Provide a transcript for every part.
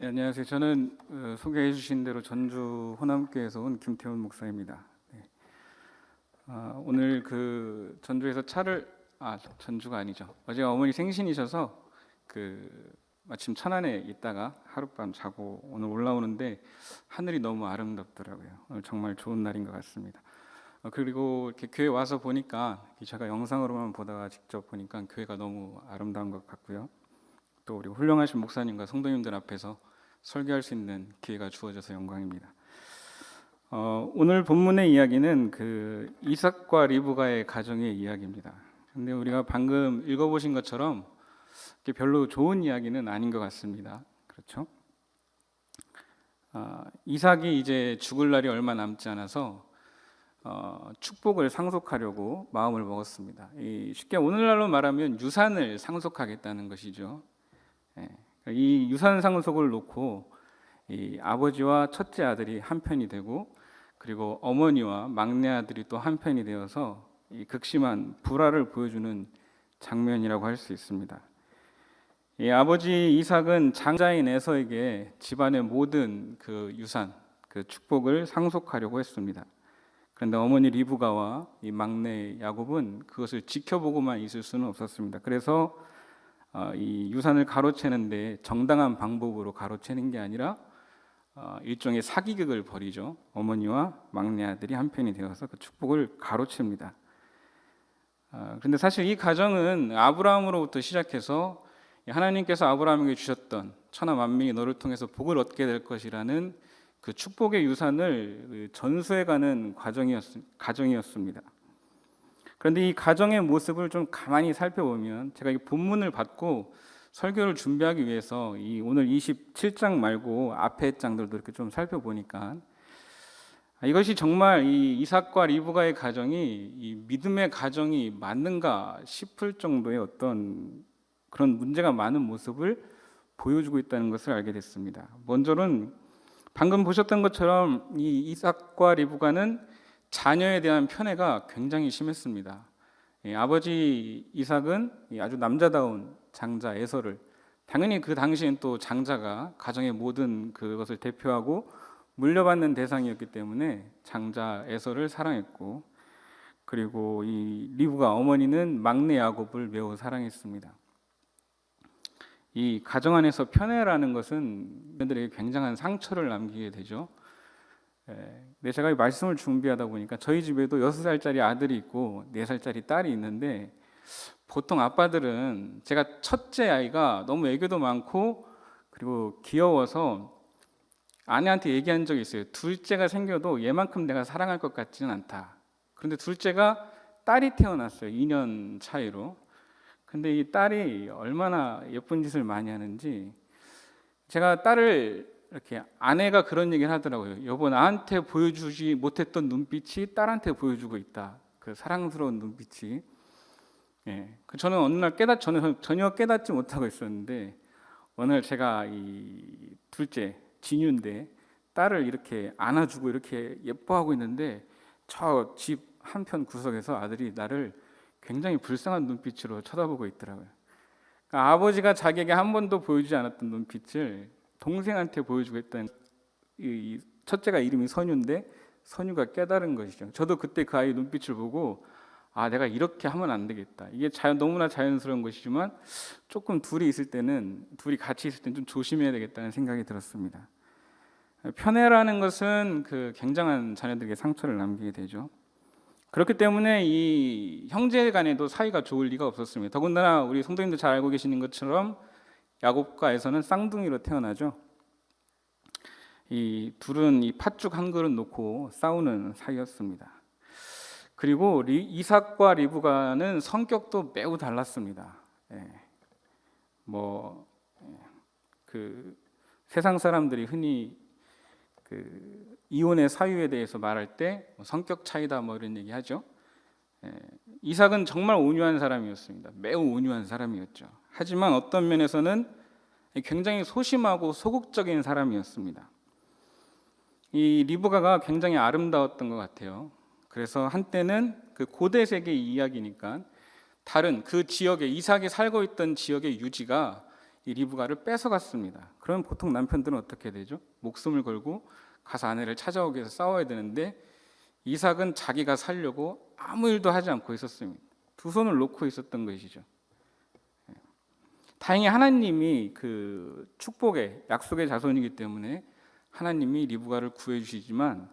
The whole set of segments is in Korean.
네, 안녕하세요. 저는 어, 소개해 주신 대로 전주 호남교에서 온 김태훈 목사입니다. 네. 아, 오늘 그 전주에서 차를 아 전주가 아니죠. 어제 어머니 생신이셔서 그 마침 천안에 있다가 하룻밤 자고 오늘 올라오는데 하늘이 너무 아름답더라고요. 오늘 정말 좋은 날인 것 같습니다. 어, 그리고 이렇게 교회 와서 보니까 제가 영상으로만 보다가 직접 보니까 교회가 너무 아름다운 것 같고요. 또 우리 훌륭하신 목사님과 성도님들 앞에서 설교할 수 있는 기회가 주어져서 영광입니다. 어, 오늘 본문의 이야기는 그 이삭과 리브가의 가정의 이야기입니다. 근데 우리가 방금 읽어보신 것처럼 별로 좋은 이야기는 아닌 것 같습니다. 그렇죠? 아, 이삭이 이제 죽을 날이 얼마 남지 않아서 어, 축복을 상속하려고 마음을 먹었습니다. 이 쉽게 오늘날로 말하면 유산을 상속하겠다는 것이죠. 예, 이 유산 상속을 놓고 이 아버지와 첫째 아들이 한 편이 되고 그리고 어머니와 막내 아들이 또 한 편이 되어서 이 극심한 불화를 보여주는 장면이라고 할 수 있습니다. 이 아버지 이삭은 장자인 에서에게 집안의 모든 그 유산, 그 축복을 상속하려고 했습니다. 그런데 어머니 리브가와 이 막내 야곱은 그것을 지켜보고만 있을 수는 없었습니다. 그래서 어, 이 유산을 가로채는데 정당한 방법으로 가로채는 게 아니라 어, 일종의 사기극을 벌이죠. 어머니와 막내 아들이 한 편이 되어서 그 축복을 가로챕니다. 어, 그런데 사실 이 가정은 아브라함으로부터 시작해서 하나님께서 아브라함에게 주셨던 천하 만민이 너를 통해서 복을 얻게 될 것이라는 그 축복의 유산을 그 전수해가는 과정이었, 가정이었습니다. 그런데 이 가정의 모습을 좀 가만히 살펴보면 제가 이 본문을 받고 설교를 준비하기 위해서 이 오늘 27장 말고 앞에 장들도 이렇게 좀 살펴보니까 이것이 정말 이 이삭과 리브가의 가정이 이 믿음의 가정이 맞는가 싶을 정도의 어떤 그런 문제가 많은 모습을 보여주고 있다는 것을 알게 됐습니다. 먼저는 방금 보셨던 것처럼 이 이삭과 리브가는 자녀에 대한 편애가 굉장히 심했습니다. 예, 아버지 이삭은 아주 남자다운 장자 에서를 당연히 그 당시엔 또 장자가 가정의 모든 그것을 대표하고 물려받는 대상이었기 때문에 장자 에서를 사랑했고 그리고 이 리브가 어머니는 막내 야곱을 매우 사랑했습니다. 이 가정 안에서 편애라는 것은 그들에게 굉장한 상처를 남기게 되죠. 예, 근데 제가 이 말씀을 준비하다 보니까 저희 집에도 여섯 살짜리 아들이 있고 네 살짜리 딸이 있는데 보통 아빠들은 제가 첫째 아이가 너무 애교도 많고 그리고 귀여워서 아내한테 얘기한 적이 있어요. 둘째가 생겨도 얘만큼 내가 사랑할 것 같지는 않다. 그런데 둘째가 딸이 태어났어요. 2년 차이로. 근데 이 딸이 얼마나 예쁜 짓을 많이 하는지 제가 딸을 이렇게 아내가 그런 얘기를 하더라고요. 여보 나한테 보여주지 못했던 눈빛이 딸한테 보여주고 있다. 그 사랑스러운 눈빛이. 예. 그 저는 어느 날 깨닫 저는 전혀 깨닫지 못하고 있었는데 어느 날 제가 이 둘째 진유인데 딸을 이렇게 안아주고 이렇게 예뻐하고 있는데 저 집 한편 구석에서 아들이 나를 굉장히 불쌍한 눈빛으로 쳐다보고 있더라고요. 그러니까 아버지가 자기에게 한 번도 보여주지 않았던 눈빛을 동생한테 보여주고 했던 이 첫째가 이름이 선유인데 선유가 깨달은 것이죠. 저도 그때 그 아이 눈빛을 보고 아 내가 이렇게 하면 안 되겠다. 이게 자연 너무나 자연스러운 것이지만 조금 둘이 있을 때는 둘이 같이 있을 때는 좀 조심해야 되겠다는 생각이 들었습니다. 편애라는 것은 그 굉장한 자녀들에게 상처를 남기게 되죠. 그렇기 때문에 이 형제 간에도 사이가 좋을 리가 없었습니다. 더군다나 우리 성도님들 잘 알고 계시는 것처럼 야곱과 에서는 쌍둥이로 태어나죠. 이 둘은 이 팥죽 한 그릇 놓고 싸우는 사이였습니다. 그리고 리, 이삭과 리브가는 성격도 매우 달랐습니다. 예. 뭐그 예. 세상 사람들이 흔히 그 이혼의 사유에 대해서 말할 때뭐 성격 차이다 뭐 이런 얘기 하죠. 예. 이삭은 정말 온유한 사람이었습니다. 매우 온유한 사람이었죠. 하지만 어떤 면에서는 굉장히 소심하고 소극적인 사람이었습니다. 이 리브가가 굉장히 아름다웠던 것 같아요. 그래서 한때는 그 고대 세계 이야기니까 다른 그 지역에 이삭이 살고 있던 지역의 유지가 이 리브가를 뺏어갔습니다. 그럼 보통 남편들은 어떻게 되죠? 목숨을 걸고 가서 아내를 찾아오기 위해서 싸워야 되는데 이삭은 자기가 살려고 아무 일도 하지 않고 있었습니다. 두 손을 놓고 있었던 것이죠. 예. 다행히 하나님이 그 축복의 약속의 자손이기 때문에 하나님이 리브가를 구해 주시지만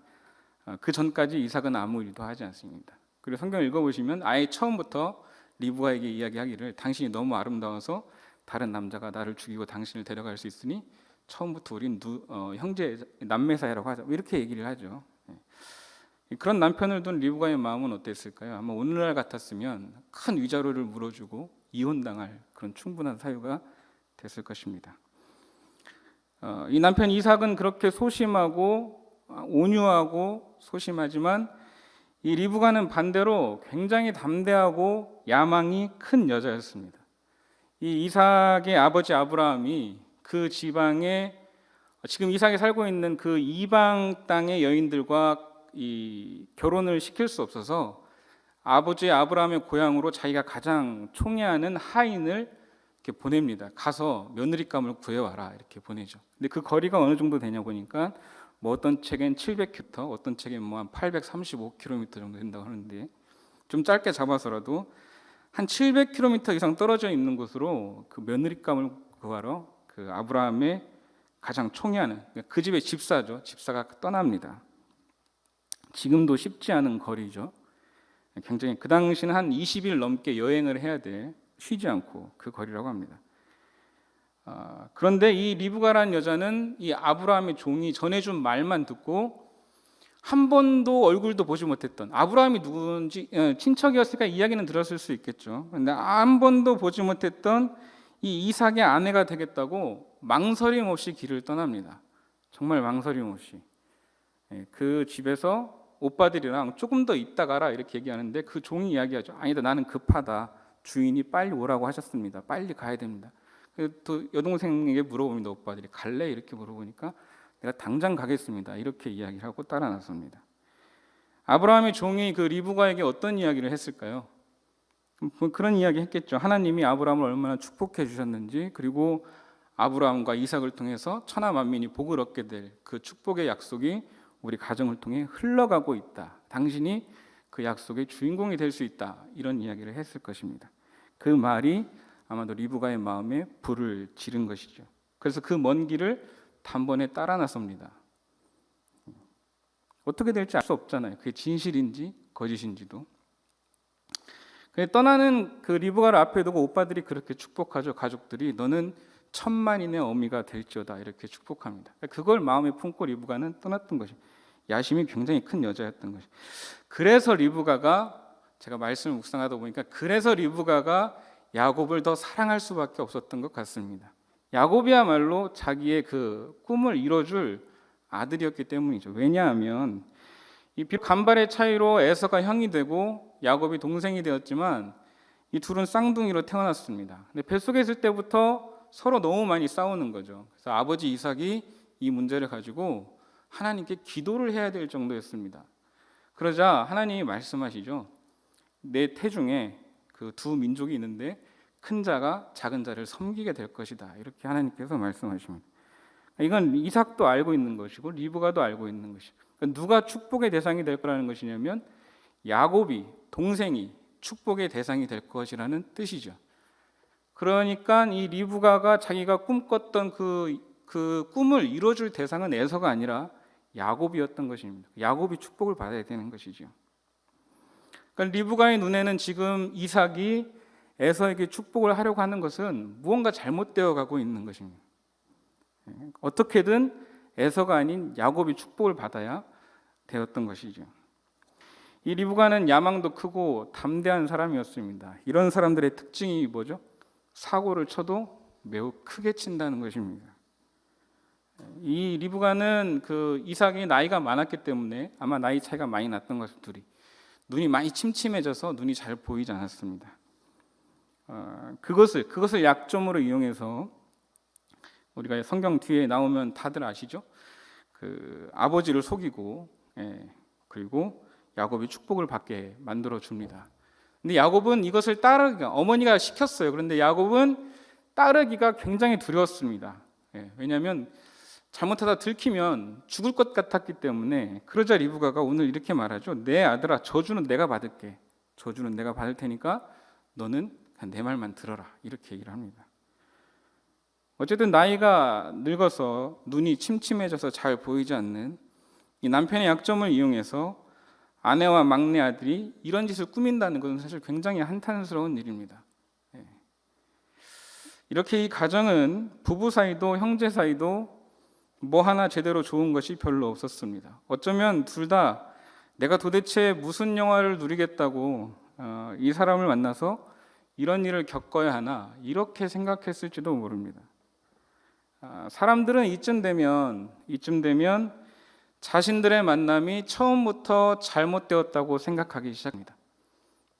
어, 그 전까지 이삭은 아무 일도 하지 않습니다. 그리고 성경 을 읽어보시면 아예 처음부터 리브가에게 이야기하기를 당신이 너무 아름다워서 다른 남자가 나를 죽이고 당신을 데려갈 수 있으니 처음부터 우린 누, 어, 형제 남매 사이라고 하자 이렇게 얘기를 하죠. 예. 그런 남편을 둔 리브가의 마음은 어땠을까요? 아마 오늘날 같았으면 큰 위자료를 물어주고 이혼당할 그런 충분한 사유가 됐을 것입니다. 어, 이 남편 이삭은 그렇게 소심하고 아, 온유하고 소심하지만 이 리브가는 반대로 굉장히 담대하고 야망이 큰 여자였습니다. 이 이삭의 아버지 아브라함이 그 지방에 지금 이삭이 살고 있는 그 이방 땅의 여인들과 이 결혼을 시킬 수 없어서 아버지 아브라함의 고향으로 자기가 가장 총애하는 하인을 이렇게 보냅니다. 가서 며느리감을 구해와라 이렇게 보내죠. 근데 그 거리가 어느 정도 되냐 보니까 뭐 어떤 책엔 700km, 어떤 책엔 뭐 한 835km 정도 된다고 하는데 좀 짧게 잡아서라도 한 700km 이상 떨어져 있는 곳으로 그 며느리감을 구하러 그 아브라함의 가장 총애하는 그 집의 집사죠. 집사가 떠납니다. 지금도 쉽지 않은 거리죠. 굉장히 그 당시는 한 20일 넘게 여행을 해야 돼 쉬지 않고 그 거리라고 합니다. 아, 그런데 이 리브가라는 여자는 이 아브라함의 종이 전해준 말만 듣고 한 번도 얼굴도 보지 못했던 아브라함이 누군지 어, 친척이었으니까 이야기는 들었을 수 있겠죠. 근데 한 번도 보지 못했던 이 이삭의 아내가 되겠다고 망설임 없이 길을 떠납니다. 정말 망설임 없이 예, 그 집에서 오빠들이랑 조금 더 있다 가라 이렇게 얘기하는데 그 종이 이야기하죠. 아니다 나는 급하다. 주인이 빨리 오라고 하셨습니다. 빨리 가야 됩니다. 또 여동생에게 물어봅니다. 오빠들이 갈래 이렇게 물어보니까 내가 당장 가겠습니다. 이렇게 이야기를 하고 따라 나섭니다. 아브라함의 종이 그 리브가에게 어떤 이야기를 했을까요? 뭐 그런 이야기 했겠죠. 하나님이 아브라함을 얼마나 축복해 주셨는지 그리고 아브라함과 이삭을 통해서 천하 만민이 복을 얻게 될 그 축복의 약속이 우리 가정을 통해 흘러가고 있다. 당신이 그 약속의 주인공이 될 수 있다. 이런 이야기를 했을 것입니다. 그 말이 아마도 리브가의 마음에 불을 지른 것이죠. 그래서 그 먼 길을 단번에 따라 나섭니다. 어떻게 될지 알 수 없잖아요. 그게 진실인지 거짓인지도. 떠나는 그 리브가를 앞에 두고 오빠들이 그렇게 축복하죠. 가족들이 너는 천만인의 어미가 될지어다 이렇게 축복합니다. 그걸 마음에 품고 리브가는 떠났던 것이 야심이 굉장히 큰 여자였던 것이. 그래서 리브가가 제가 말씀을 묵상하다 보니까 그래서 리브가가 야곱을 더 사랑할 수밖에 없었던 것 같습니다. 야곱이야말로 자기의 그 꿈을 이뤄줄 아들이었기 때문이죠. 왜냐하면 이 간발의 차이로 에서가 형이 되고 야곱이 동생이 되었지만 이 둘은 쌍둥이로 태어났습니다. 근데 뱃속에 있을 때부터 서로 너무 많이 싸우는 거죠. 그래서 아버지 이삭이 이 문제를 가지고 하나님께 기도를 해야 될 정도였습니다. 그러자 하나님이 말씀하시죠. 내 태중에 그 두 민족이 있는데 큰 자가 작은 자를 섬기게 될 것이다. 이렇게 하나님께서 말씀하십니다. 이건 이삭도 알고 있는 것이고 리브가도 알고 있는 것이고 그러니까 누가 축복의 대상이 될 거라는 것이냐면 야곱이 동생이 축복의 대상이 될 것이라는 뜻이죠. 그러니까 이 리브가가 자기가 꿈꿨던 그, 그 꿈을 이루어줄 대상은 에서가 아니라 야곱이었던 것입니다. 야곱이 축복을 받아야 되는 것이죠. 그러니까 리브가의 눈에는 지금 이삭이 에서에게 축복을 하려고 하는 것은 무언가 잘못되어 가고 있는 것입니다. 어떻게든 에서가 아닌 야곱이 축복을 받아야 되었던 것이죠. 이 리브가는 야망도 크고 담대한 사람이었습니다. 이런 사람들의 특징이 뭐죠? 사고를 쳐도 매우 크게 친다는 것입니다. 이 리브가는 그 이삭이 나이가 많았기 때문에 아마 나이 차이가 많이 났던 것을 둘이 눈이 많이 침침해져서 눈이 잘 보이지 않았습니다. 어, 그것을 그것을 약점으로 이용해서 우리가 성경 뒤에 나오면 다들 아시죠? 그 아버지를 속이고 예, 그리고 야곱이 축복을 받게 만들어 줍니다. 근데 야곱은 이것을 따르 어머니가 시켰어요. 그런데 야곱은 따르기가 굉장히 두려웠습니다. 예, 왜냐하면 잘못하다 들키면 죽을 것 같았기 때문에 그러자 리브가가 오늘 이렇게 말하죠. 내 아들아 저주는 내가 받을게. 저주는 내가 받을 테니까 너는 그냥 내 말만 들어라. 이렇게 얘기를 합니다. 어쨌든 나이가 늙어서 눈이 침침해져서 잘 보이지 않는 이 남편의 약점을 이용해서 아내와 막내 아들이 이런 짓을 꾸민다는 것은 사실 굉장히 한탄스러운 일입니다. 예. 이렇게 이 가정은 부부 사이도 형제 사이도 뭐 하나 제대로 좋은 것이 별로 없었습니다. 어쩌면 둘 다 내가 도대체 무슨 영화를 누리겠다고 어, 이 사람을 만나서 이런 일을 겪어야 하나 이렇게 생각했을지도 모릅니다. 아, 사람들은 이쯤 되면 이쯤 되면 자신들의 만남이 처음부터 잘못되었다고 생각하기 시작합니다.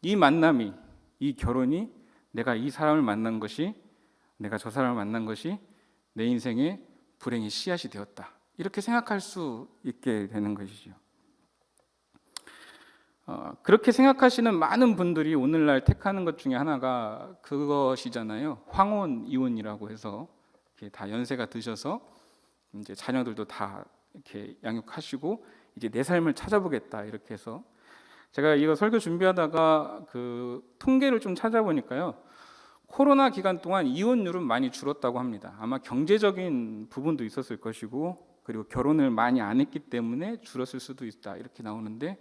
이 만남이 이 결혼이 내가 이 사람을 만난 것이 내가 저 사람을 만난 것이 내 인생의 불행의 씨앗이 되었다. 이렇게 생각할 수 있게 되는 것이죠. 어, 그렇게 생각하시는 많은 분들이 오늘날 택하는 것 중에 하나가 그것이잖아요. 황혼 이혼이라고 해서 다 연세가 드셔서 이제 자녀들도 다 이렇게 양육하시고 이제 내 삶을 찾아보겠다 이렇게 해서 제가 이거 설교 준비하다가 그 통계를 좀 찾아보니까요. 코로나 기간 동안 이혼율은 많이 줄었다고 합니다. 아마 경제적인 부분도 있었을 것이고 그리고 결혼을 많이 안 했기 때문에 줄었을 수도 있다 이렇게 나오는데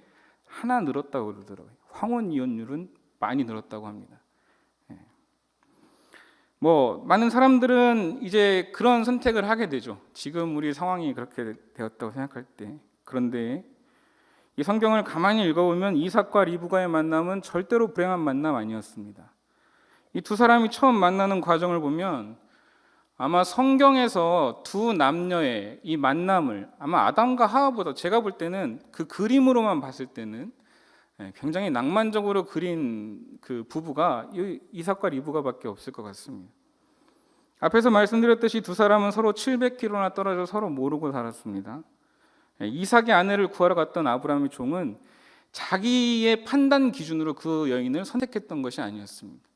하나 늘었다고 그러더라고요. 황혼 이혼율은 많이 늘었다고 합니다. 예. 뭐 많은 사람들은 이제 그런 선택을 하게 되죠. 지금 우리 상황이 그렇게 되었다고 생각할 때 그런데 이 성경을 가만히 읽어보면 이삭과 리브가의 만남은 절대로 불행한 만남 아니었습니다. 이 두 사람이 처음 만나는 과정을 보면 아마 성경에서 두 남녀의 이 만남을 아마 아담과 하와보다 제가 볼 때는 그 그림으로만 봤을 때는 예, 굉장히 낭만적으로 그린 그 부부가 이 이삭과 리브가밖에 없을 것 같습니다. 앞에서 말씀드렸듯이 두 사람은 서로 700km나 떨어져 서로 모르고 살았습니다. 예, 이삭의 아내를 구하러 갔던 아브라함의 종은 자기의 판단 기준으로 그 여인을 선택했던 것이 아니었습니다.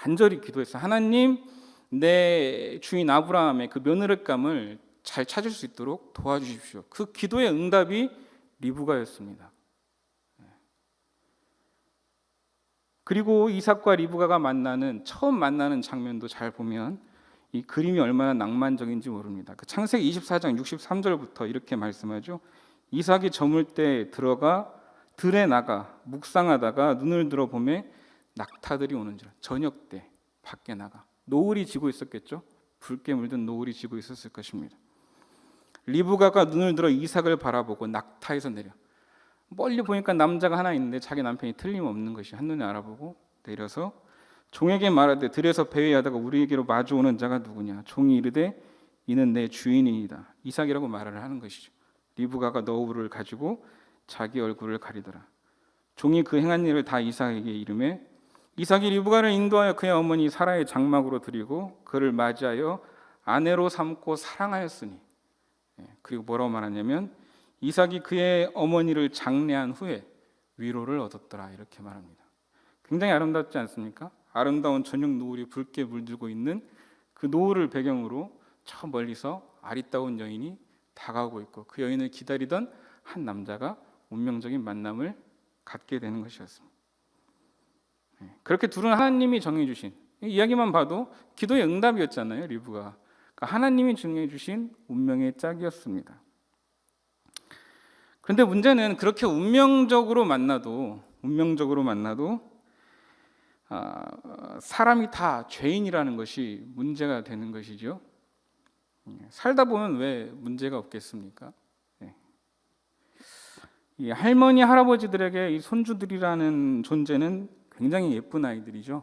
간절히 기도했어요. 하나님, 내 주인 아브라함의 그 며느리감을 잘 찾을 수 있도록 도와주십시오. 그 기도의 응답이 리브가였습니다. 그리고 이삭과 리브가가 만나는 처음 만나는 장면도 잘 보면 이 그림이 얼마나 낭만적인지 모릅니다. 그 창세기 24장 63절부터 이렇게 말씀하죠. 이삭이 저물 때 들어가 들에 나가 묵상하다가 눈을 들어 보매 낙타들이 오는지라 저녁 때 밖에 나가 노을이 지고 있었겠죠. 붉게 물든 노을이 지고 있었을 것입니다. 리브가가 눈을 들어 이삭을 바라보고 낙타에서 내려. 멀리 보니까 남자가 하나 있는데 자기 남편이 틀림없는 것이 한눈에 알아보고 내려서 종에게 말하되 들에서 배회하다가 우리에게로 마주오는 자가 누구냐? 종이 이르되 이는 내 주인이다. 이삭이라고 말을 하는 것이죠. 리브가가 너울을 가지고 자기 얼굴을 가리더라. 종이 그 행한 일을 다 이삭에게 이름에 이삭이 리브가를 인도하여 그의 어머니 사라의 장막으로 드리고 그를 맞이하여 아내로 삼고 사랑하였으니 예, 그리고 뭐라고 말하냐면 이삭이 그의 어머니를 장례한 후에 위로를 얻었더라 이렇게 말합니다. 굉장히 아름답지 않습니까? 아름다운 저녁 노을이 붉게 물들고 있는 그 노을을 배경으로 저 멀리서 아리따운 여인이 다가오고 있고 그 여인을 기다리던 한 남자가 운명적인 만남을 갖게 되는 것이었습니다. 네, 그렇게 둘은 하나님이 정해 주신 이야기만 봐도 기도의 응답이었잖아요 리브가 그러니까 하나님이 정해 주신 운명의 짝이었습니다. 그런데 문제는 그렇게 운명적으로 만나도 운명적으로 만나도 아, 사람이 다 죄인이라는 것이 문제가 되는 것이죠. 예, 살다 보면 왜 문제가 없겠습니까? 네. 이 할머니 할아버지들에게 이 손주들이라는 존재는 굉장히 예쁜 아이들이죠.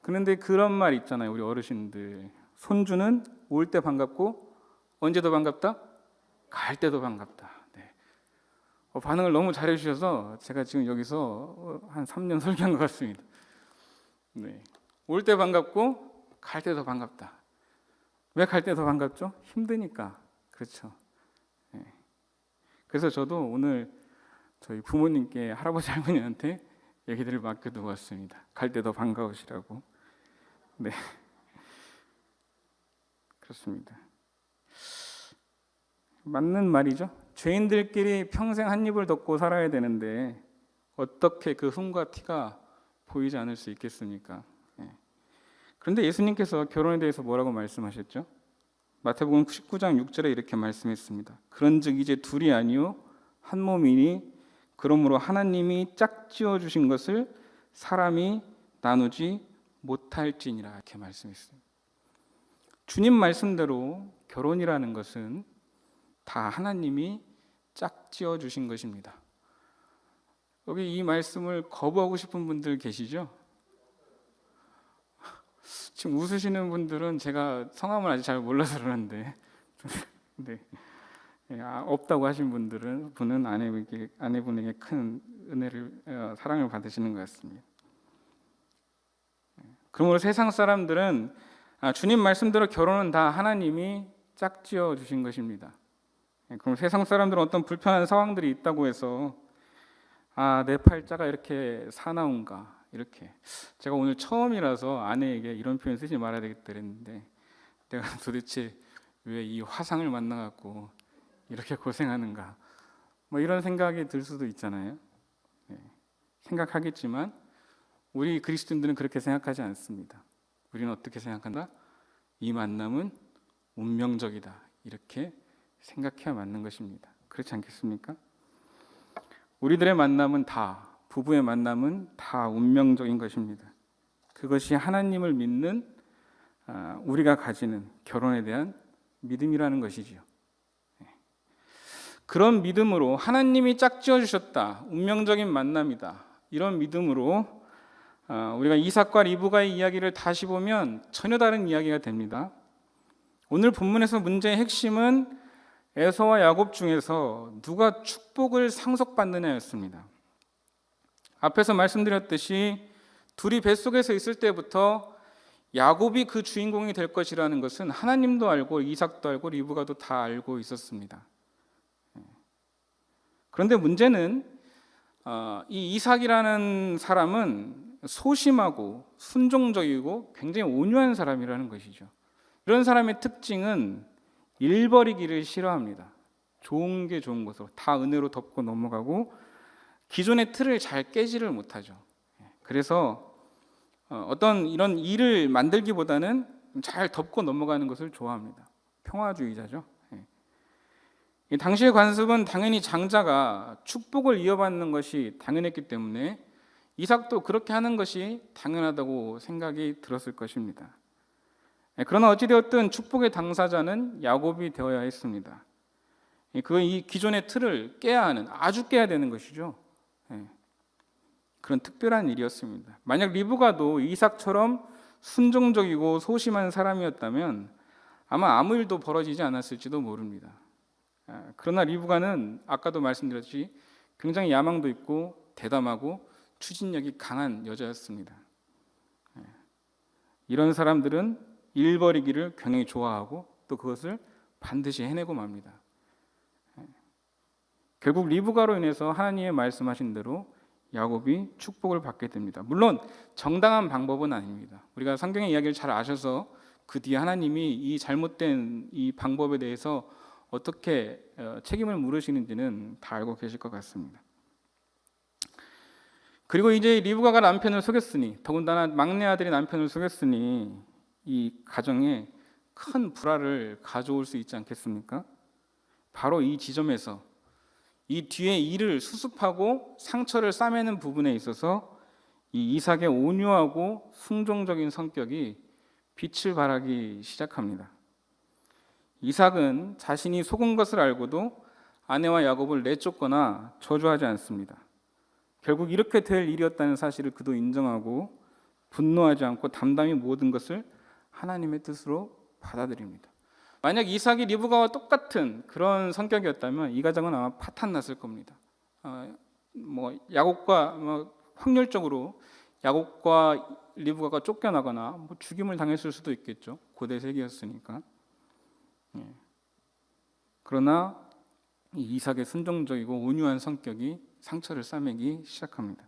그런데 그런 말 있잖아요, 우리 어르신들. 손주는 올 때 반갑고 언제 더 반갑다? 갈 때도 반갑다. 네. 어, 반응을 너무 잘해 주셔서 제가 지금 여기서 어, 한 3년 설교한 것 같습니다. 네. 올 때 반갑고 갈때더 반갑다. 왜 갈 때 더 반갑죠? 힘드니까. 그렇죠. 네. 그래서 저도 오늘 저희 부모님께 할아버지 할머니한테 얘기들을 맡겨두고 왔습니다. 갈때더 반가우시라고. 네. 그렇습니다. 맞는 말이죠. 죄인들끼리 평생 한 입을 덮고 살아야 되는데 어떻게 그 흠과 티가 보이지 않을 수 있겠습니까? 예. 그런데 예수님께서 결혼에 대해서 뭐라고 말씀하셨죠? 마태복음 19장 6절에 이렇게 말씀했습니다. 그런즉 이제 둘이 아니요 한 몸이니 그러므로 하나님이 짝지어 주신 것을 사람이 나누지 못할지니라 이렇게 말씀했습니다. 주님 말씀대로 결혼이라는 것은 다 하나님이 짝지어 주신 것입니다. 여기 이 말씀을 거부하고 싶은 분들 계시죠? 지금 웃으시는 분들은 제가 성함을 아직 잘 몰라서 그러는데, 네. 예, 아, 없다고 하신 분들은 분은 아내에게 아내분에게 큰 은혜를 어, 사랑을 받으시는 것 같습니다. 예, 그러므로 세상 사람들은 아, 주님 말씀대로 결혼은 다 하나님이 짝지어 주신 것입니다. 예, 그럼 세상 사람들은 어떤 불편한 상황들이 있다고 해서 아, 내 팔자가 이렇게 사나운가 이렇게 제가 오늘 처음이라서 아내에게 이런 표현 쓰지 말아야 되겠다 그랬는데 내가 도대체 왜 이 화상을 만나 갖고 이렇게 고생하는가 뭐 이런 생각이 들 수도 있잖아요. 네. 생각하겠지만 우리 그리스도인들은 그렇게 생각하지 않습니다. 우리는 어떻게 생각한다? 이 만남은 운명적이다 이렇게 생각해야 맞는 것입니다. 그렇지 않겠습니까? 우리들의 만남은 다 부부의 만남은 다 운명적인 것입니다. 그것이 하나님을 믿는 아, 우리가 가지는 결혼에 대한 믿음이라는 것이지요. 네. 그런 믿음으로 하나님이 짝지어 주셨다. 운명적인 만남이다. 이런 믿음으로 아, 우리가 이삭과 리브가의 이야기를 다시 보면 전혀 다른 이야기가 됩니다. 오늘 본문에서 문제의 핵심은 에서와 야곱 중에서 누가 축복을 상속받느냐였습니다. 앞에서 말씀드렸듯이 둘이 뱃속에서 있을 때부터 야곱이 그 주인공이 될 것이라는 것은 하나님도 알고 이삭도 알고 리브가도 다 알고 있었습니다. 그런데 문제는 어, 이 이삭이라는 사람은 소심하고 순종적이고 굉장히 온유한 사람이라는 것이죠. 이런 사람의 특징은 일 버리기를 싫어합니다. 좋은 게 좋은 것으로 다 은혜로 덮고 넘어가고 기존의 틀을 잘 깨지를 못하죠. 그래서 어, 어떤 이런 일을 만들기보다는 잘 덮고 넘어가는 것을 좋아합니다. 평화주의자죠. 예. 당시의 관습은 당연히 장자가 축복을 이어받는 것이 당연했기 때문에 이삭도 그렇게 하는 것이 당연하다고 생각이 들었을 것입니다. 예, 그러나 어찌되었든 축복의 당사자는 야곱이 되어야 했습니다. 그 이 기존의 틀을 깨야 하는 아주 깨야 되는 것이죠. 예. 그런 특별한 일이었습니다. 만약 리브가도 이삭처럼 순종적이고 소심한 사람이었다면 아마 아무 일도 벌어지지 않았을지도 모릅니다. 예, 그러나 리브가는 아까도 말씀드렸지 굉장히 야망도 있고 대담하고 추진력이 강한 여자였습니다. 이런 사람들은 일버리기를 굉장히 좋아하고 또 그것을 반드시 해내고 맙니다. 예. 결국 리브가로 인해서 하나님의 말씀하신 대로 야곱이 축복을 받게 됩니다. 물론 정당한 방법은 아닙니다. 우리가 성경의 이야기를 잘 아셔서 그 뒤에 하나님이 이 잘못된 이 방법에 대해서 어떻게 어, 책임을 물으시는지는 다 알고 계실 것 같습니다. 그리고 이제 리브가가 남편을 속였으니 더군다나 막내 아들이 남편을 속였으니 이 가정에 큰 불화를 가져올 수 있지 않겠습니까? 바로 이 지점에서 이 뒤에 일을 수습하고 상처를 싸매는 부분에 있어서 이 이삭의 온유하고 순종적인 성격이 빛을 발하기 시작합니다. 이삭은 자신이 속은 것을 알고도 아내와 야곱을 내쫓거나 저주하지 않습니다. 결국 이렇게 될 일이었다는 사실을 그도 인정하고 분노하지 않고 담담히 모든 것을 하나님의 뜻으로 받아들입니다. 만약 이삭이 리브가와 똑같은 그런 성격이었다면 이 가정은 아마 파탄 났을 겁니다. 어, 뭐 야곱과 뭐 확률적으로 야곱과 리브가가 쫓겨나거나 뭐 죽임을 당했을 수도 있겠죠. 고대 세계였으니까. 예. 그러나 이삭의 순종적이고 온유한 성격이 상처를 싸매기 시작합니다.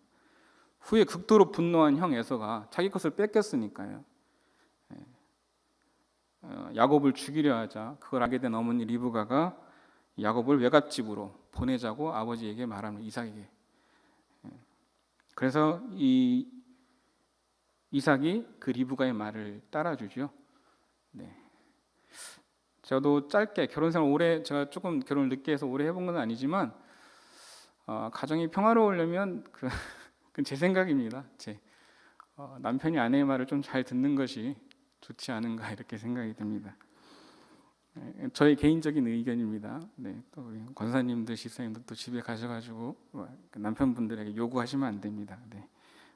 후에 극도로 분노한 형 에서가 자기 것을 뺏겼으니까요. 어, 야곱을 죽이려 하자 그걸 알게 된 어머니 리브가가 야곱을 외갓집으로 보내자고 아버지에게 말합니다. 이삭에게. 예. 그래서 이 이삭이 그 리브가의 말을 따라주죠. 네. 저도 짧게 결혼 생활 오래 제가 조금 결혼을 늦게 해서 오래 해본 건 아니지만 어, 가정이 평화로우려면 그, 제 생각입니다. 제 어, 남편이 아내의 말을 좀 잘 듣는 것이 좋지 않은가 이렇게 생각이 듭니다. 예, 저의 개인적인 의견입니다. 네, 또 권사님들, 시사님들 또 집에 가셔가지고 뭐 남편분들에게 요구하시면 안 됩니다. 네.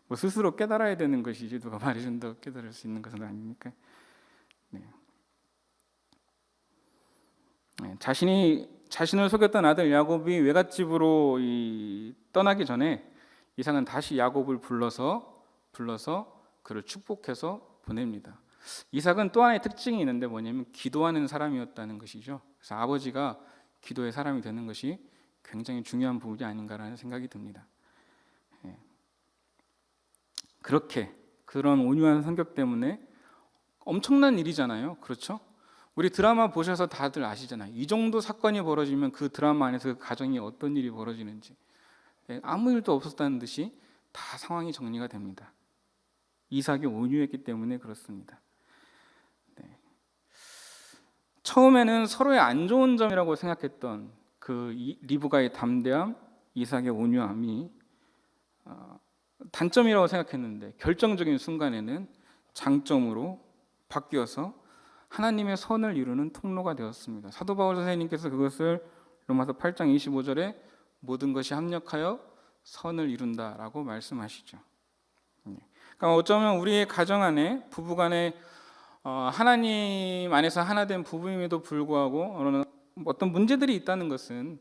뭐 스스로 깨달아야 되는 것이지 누가 말해준다고 깨달을 수 있는 것은 아니니까. 네. 네, 자신이 자신을 속였던 아들 야곱이 외갓집으로 이, 떠나기 전에 이상은 다시 야곱을 불러서 불러서 그를 축복해서 보냅니다. 이삭은 또 하나의 특징이 있는데 뭐냐면 기도하는 사람이었다는 것이죠. 그래서 아버지가 기도의 사람이 되는 것이 굉장히 중요한 부분이 아닌가라는 생각이 듭니다. 예. 그렇게 그런 온유한 성격 때문에 엄청난 일이잖아요. 그렇죠? 우리 드라마 보셔서 다들 아시잖아요. 이 정도 사건이 벌어지면 그 드라마 안에서 그 가정이 어떤 일이 벌어지는지 예, 아무 일도 없었다는 듯이 다 상황이 정리가 됩니다. 이삭이 온유했기 때문에 그렇습니다. 네. 처음에는 서로의 안 좋은 점이라고 생각했던 그 이- 리브가의 담대함, 이삭의 온유함이 어, 단점이라고 생각했는데 결정적인 순간에는 장점으로 바뀌어서 하나님의 선을 이루는 통로가 되었습니다. 사도 바울 선생님께서 그것을 로마서 8장 25절에 모든 것이 합력하여 선을 이룬다라고 말씀하시죠. 네. 그러니까 어쩌면 우리의 가정 안에 부부 간에 어, 하나님 안에서 하나 된 부부임에도 불구하고 어떤 문제들이 있다는 것은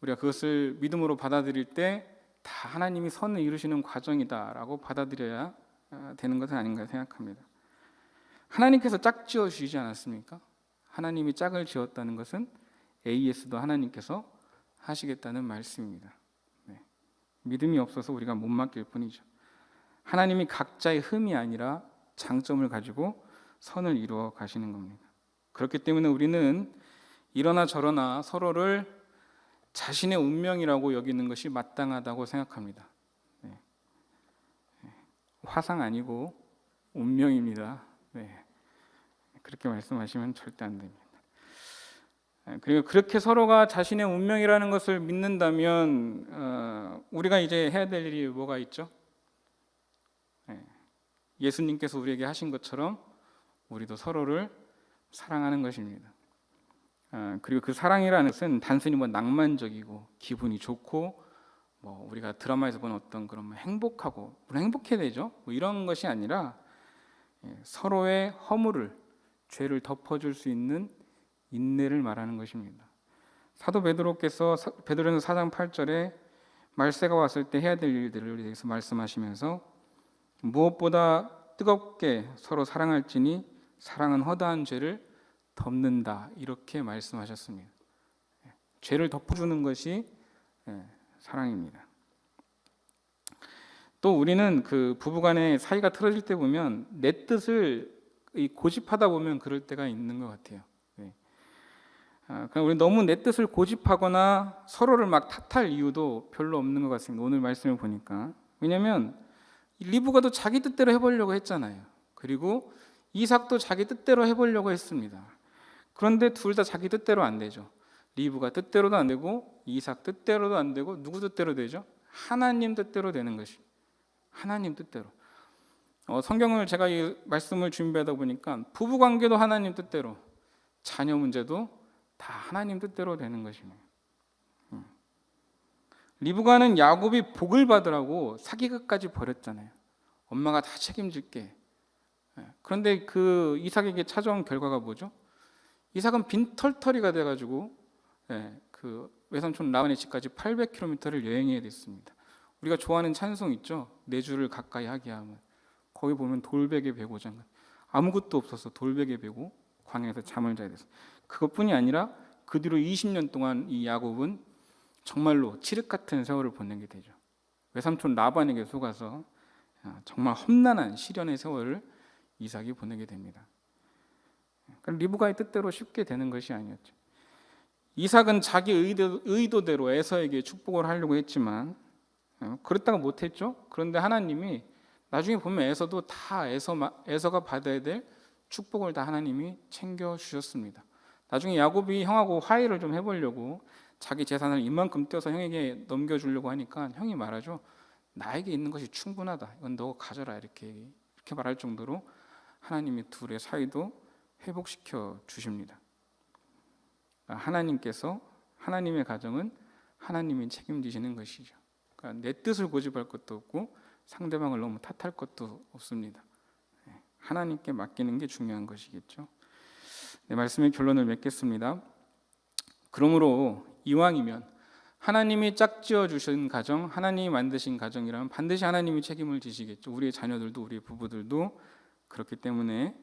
우리가 그것을 믿음으로 받아들일 때 다 하나님이 선을 이루시는 과정이다라고 받아들여야 아, 되는 것은 아닌가 생각합니다. 하나님께서 짝 지어 주시지 않았습니까? 하나님이 짝을 지었다는 것은 AS도 하나님께서 하시겠다는 말씀입니다. 네. 믿음이 없어서 우리가 못 맡길 뿐이죠. 하나님이 각자의 흠이 아니라 장점을 가지고 선을 이루어 가시는 겁니다. 그렇기 때문에 우리는 이러나 저러나 서로를 자신의 운명이라고 여기는 것이 마땅하다고 생각합니다. 네. 네. 화상 아니고 운명입니다. 네. 그렇게 말씀하시면 절대 안 됩니다. 네, 그리고 그렇게 서로가 자신의 운명이라는 것을 믿는다면 어, 우리가 이제 해야 될 일이 뭐가 있죠? 네. 예수님께서 우리에게 하신 것처럼 우리도 서로를 사랑하는 것입니다. 아, 그리고 그 사랑이라는 것은 단순히 뭐 낭만적이고 기분이 좋고 뭐 우리가 드라마에서 보는 어떤 그런 뭐 행복하고 물론 행복해야 되죠. 뭐 이런 것이 아니라 예, 서로의 허물을 죄를 덮어줄 수 있는 인내를 말하는 것입니다. 사도 베드로께서 사- 베드로전서 4장 8절에 말세가 왔을 때 해야 될 일들을 대해서 말씀하시면서 무엇보다 뜨겁게 서로 사랑할지니 사랑은 허다한 죄를 덮는다 이렇게 말씀하셨습니다. 예, 죄를 덮어주는 것이 예, 사랑입니다. 또 우리는 그 부부간의 사이가 틀어질 때 보면 내 뜻을 이 고집하다 보면 그럴 때가 있는 것 같아요. 네. 아, 그냥 우리 너무 내 뜻을 고집하거나 서로를 막 탓할 이유도 별로 없는 것 같습니다. 오늘 말씀을 보니까 왜냐하면 리브가도 자기 뜻대로 해보려고 했잖아요. 그리고 이삭도 자기 뜻대로 해보려고 했습니다. 그런데 둘 다 자기 뜻대로 안 되죠. 리브가 뜻대로도 안 되고 이삭 뜻대로도 안 되고 누구 뜻대로 되죠? 하나님 뜻대로 되는 것이. 하나님 뜻대로. 어, 성경을 제가 이 말씀을 준비하다 보니까 부부 관계도 하나님 뜻대로, 자녀 문제도 다 하나님 뜻대로 되는 것이네요. 음. 리브가는 야곱이 복을 받으라고 사기극까지 벌였잖아요. 엄마가 다 책임질게. 예, 그런데 그 이삭에게 찾아온 결과가 뭐죠? 이삭은 빈털터리가 돼가지고 예, 그 외삼촌 라반의 집까지 800km를 여행해야 됐습니다. 우리가 좋아하는 찬송 있죠? 내 주를 가까이 하게 하면 거기 보면 돌베개 베고 장관 아무것도 없어서 돌베개 베고 광야에서 잠을 자야 됐어. 그것뿐이 아니라 그 뒤로 20년 동안 이 야곱은 정말로 칠흑 같은 세월을 보내게 되죠. 외삼촌 라반에게 속아서 아, 정말 험난한 시련의 세월을 이삭이 보내게 됩니다. 그러니까 리브가의 뜻대로 쉽게 되는 것이 아니었죠. 이삭은 자기 의도, 의도대로 에서에게 축복을 하려고 했지만 어, 그랬다가 못했죠. 그런데 하나님이 나중에 보면 에서도 다 에서 에서가 받아야 될 축복을 다 하나님이 챙겨 주셨습니다. 나중에 야곱이 형하고 화해를 좀 해보려고 자기 재산을 이만큼 떼어서 형에게 넘겨주려고 하니까 형이 말하죠. 나에게 있는 것이 충분하다. 이건 너 가져라 이렇게 이렇게 말할 정도로 하나님이 둘의 사이도 회복시켜 주십니다. 하나님께서 하나님의 가정은 하나님이 책임지시는 것이죠. 그러니까 내 뜻을 고집할 것도 없고 상대방을 너무 탓할 것도 없습니다. 네, 하나님께 맡기는 게 중요한 것이겠죠. 네, 말씀의 결론을 맺겠습니다. 그러므로 이왕이면 하나님이 짝지어 주신 가정, 하나님이 만드신 가정이라면 반드시 하나님이 책임을 지시겠죠. 우리의 자녀들도 우리의 부부들도 그렇기 때문에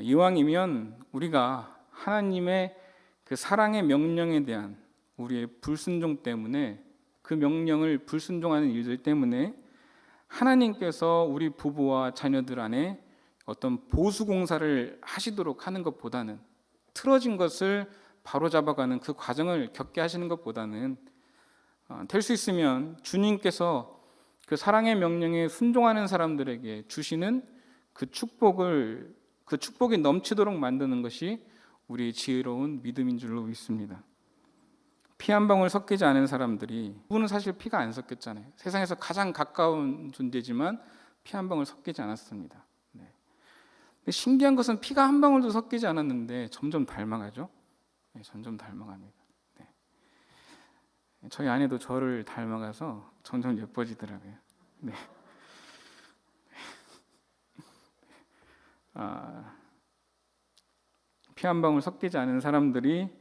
이왕이면 우리가 하나님의 그 사랑의 명령에 대한 우리의 불순종 때문에 그 명령을 불순종하는 일들 때문에 하나님께서 우리 부부와 자녀들 안에 어떤 보수 공사를 하시도록 하는 것보다는 틀어진 것을 바로 잡아가는 그 과정을 겪게 하시는 것보다는 어, 될수 있으면 주님께서 그 사랑의 명령에 순종하는 사람들에게 주시는 그 축복을 그 축복이 넘치도록 만드는 것이 우리의 지혜로운 믿음인 줄로 믿습니다. 피 한 방울 섞이지 않은 사람들이 그분은 사실 피가 안 섞였잖아요. 세상에서 가장 가까운 존재지만 피 한 방울 섞이지 않았습니다. 네. 신기한 것은 피가 한 방울도 섞이지 않았는데 점점 닮아가죠. 네, 점점 닮아갑니다. 네. 저희 아내도 저를 닮아가서 점점 예뻐지더라고요. 네. 아, 피 한 방울 섞이지 않은 사람들이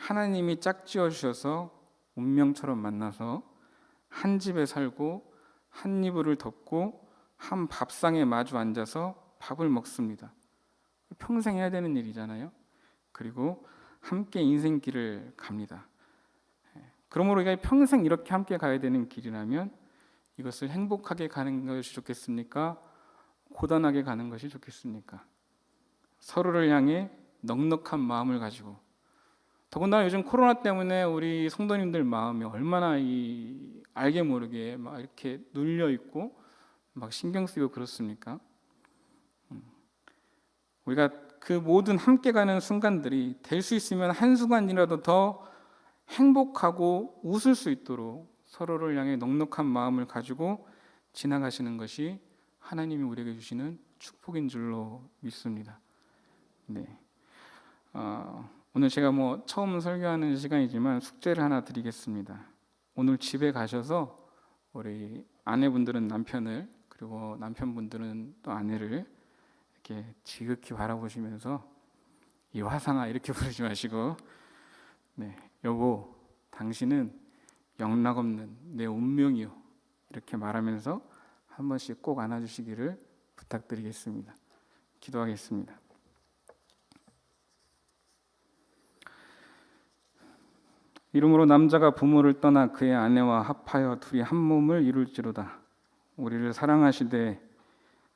하나님이 짝지어 주셔서 운명처럼 만나서 한 집에 살고 한 이불을 덮고 한 밥상에 마주 앉아서 밥을 먹습니다. 평생 해야 되는 일이잖아요. 그리고 함께 인생길을 갑니다. 예. 그러므로 우리가 평생 이렇게 함께 가야 되는 길이라면 이것을 행복하게 가는 것이 좋겠습니까? 고단하게 가는 것이 좋겠습니까? 서로를 향해 넉넉한 마음을 가지고 더군다나 요즘 코로나 때문에 우리 성도님들 마음이 얼마나 이 알게 모르게 막 이렇게 눌려 있고 막 신경 쓰이고 그렇습니까? 음. 우리가 그 모든 함께 가는 순간들이 될 수 있으면 한 순간이라도 더 행복하고 웃을 수 있도록 서로를 향해 넉넉한 마음을 가지고 지나가시는 것이 하나님이 우리에게 주시는 축복인 줄로 믿습니다. 네. 어, 오늘 제가 뭐 처음 설교하는 시간이지만 숙제를 하나 드리겠습니다. 오늘 집에 가셔서 우리 아내분들은 남편을 그리고 남편분들은 또 아내를 이렇게 지극히 바라보시면서 이 화상아 이렇게 부르지 마시고 네 여보 당신은 영락 없는 내 운명이요 이렇게 말하면서 한 번씩 꼭 안아주시기를 부탁드리겠습니다. 기도하겠습니다. 이름으로 남자가 부모를 떠나 그의 아내와 합하여 둘이 한 몸을 이룰지로다. 우리를 사랑하시되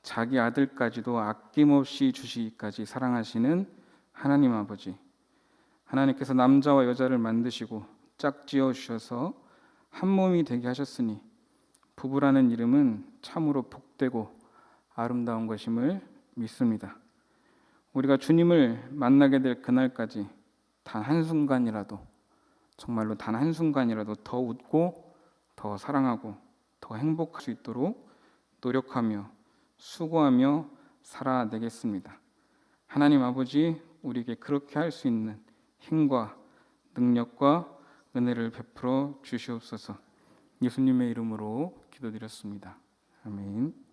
자기 아들까지도 아낌없이 주시기까지 사랑하시는 하나님 아버지. 하나님께서 남자와 여자를 만드시고 짝지어 주셔서 한 몸이 되게 하셨으니 부부라는 이름은 참으로 복되고 아름다운 것임을 믿습니다. 우리가 주님을 만나게 될 그날까지 단 한순간이라도 정말로 단 한순간이라도 더 웃고 더 사랑하고 더 행복할 수 있도록 노력하며 수고하며 살아내겠습니다. 하나님 아버지 우리에게 그렇게 할 수 있는 힘과 능력과 은혜를 베풀어 주시옵소서. 예수님의 이름으로 기도드렸습니다. 아멘.